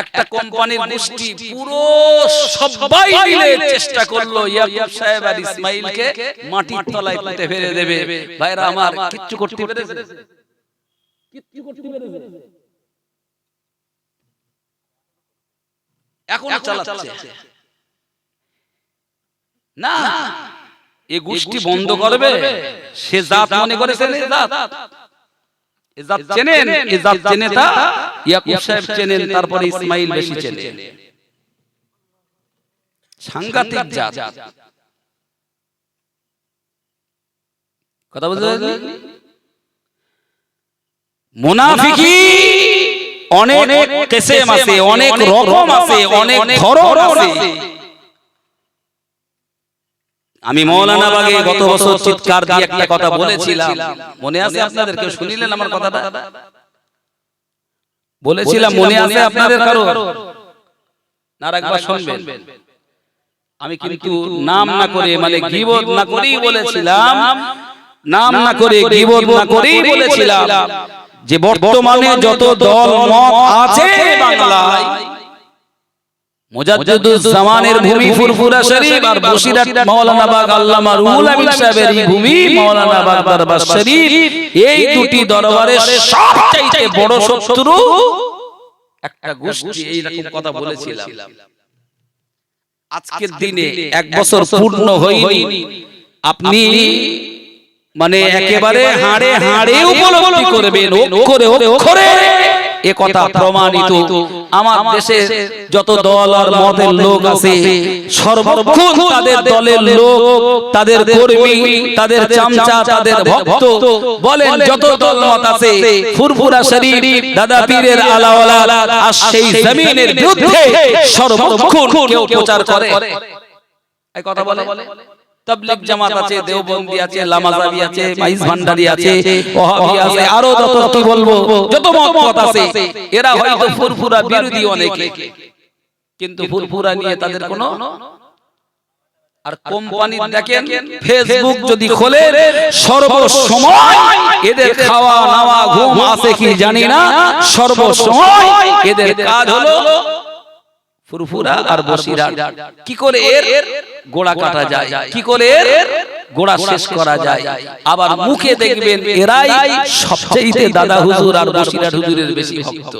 একটা কোম্পানির গোষ্ঠী পুরো সবাই মিলে চেষ্টা করল ইয়াকুব সাহেব আর ইসমাইলকে মাটির তলায় পুঁতে ফেলে দেবে। ভাইরা আমার কিচ্ছু করতে পেরেছে। কিচ্ছু করতে পেরেছে। এখনও চালাচ্ছে। না এ গোষ্ঠী বন্ধ করবে। সে জাত মনে করেছেন এ জাত এ জাত চেনেন এ জাত চেনে তা ইয়াকুব সাহেব চেনেন তারপরে ইসমাইল বেশি চেনেন। সাংঘাতিক জাত। কথা মুনাফিকি অনেক কিসম আছে অনেক রকম আছে অনেক ধরন আছে। আমি মৌলানা বাগে গত বছর চিৎকার দিয়ে একটা কথা বলেছিলাম। মনে আছে আপনাদের? কেউ শুনিলেন আমার কথাটা? বলেছিলাম মনে আছে আপনাদের কারও? না একবার শুনবেন। আমি কিন্তু নাম না করে মানে গিবত না করেই বলেছিলাম। নাম না করে গিবত না করেই বলেছিলাম। যে বর্তমানে যত দল মত আছে বাংলায় মুজাদ্দিদুজ্জামানের ভূমি ফুরফুরা শরীফ আর বসিরহাট মাওলানা বাগ আল্লামা রুহুল আমিন সাহেবের এই ভূমি মাওলানা বাগ দরবার শরীফ। এই দুটি দরবারের সবচাইতে বড় শত্রু একটা গোষ্ঠী এই কথা বলেছিলাম। আজকের দিনে এক বছর পূর্ণ হয়নি। আপনি মানে একেবারে হাড়ে হাড়ে উপলব্ধি করবেন অক্ষরে। অক্ষরে। এ কথা প্রমাণিত। আমার দেশে যত দল আর মতের লোক আছে সর্বক্ষণ তাদের দলের লোক তাদের কর্মী তাদের চামচা তাদের ভক্ত। বলেন যত দল মত আছে ফুরফুরা শরীফ দাদা পীরের আলাওয়ালা আর সেই জমিনের বিরুদ্ধে সর্বক্ষণ কেউ প্রচার করে। এই কথা বলে। তাবলিগ জামাত আছে দেওবন্দি আছে লামাজাবি আছে মাইজ ভান্ডারি আছে ওহাবি আছে আরও যত কি বলব যত মত আছে এরা হয়তো ফুরফুরা বিরোধী অনেকে কিন্তু ফুরফুরা নিয়ে তাদের কোনো আর কোম্পানি দেখেন ফেসবুক যদি খোলে সর্বসময় এদের খাওয়া নাওয়া ঘুম আছে কি জানি না সর্বসময় এদের কাজ হলো ফুরফুরা আর বসিরা কি করে এর? গোড়া কাটা যায়। কি করে? গোড়া শেষ করা যায়। আবার মুখে দেখবেন এরাই সবচেয়ে দাদা হুজুর আর বসিরা হুজুরের বেশি ভক্ত।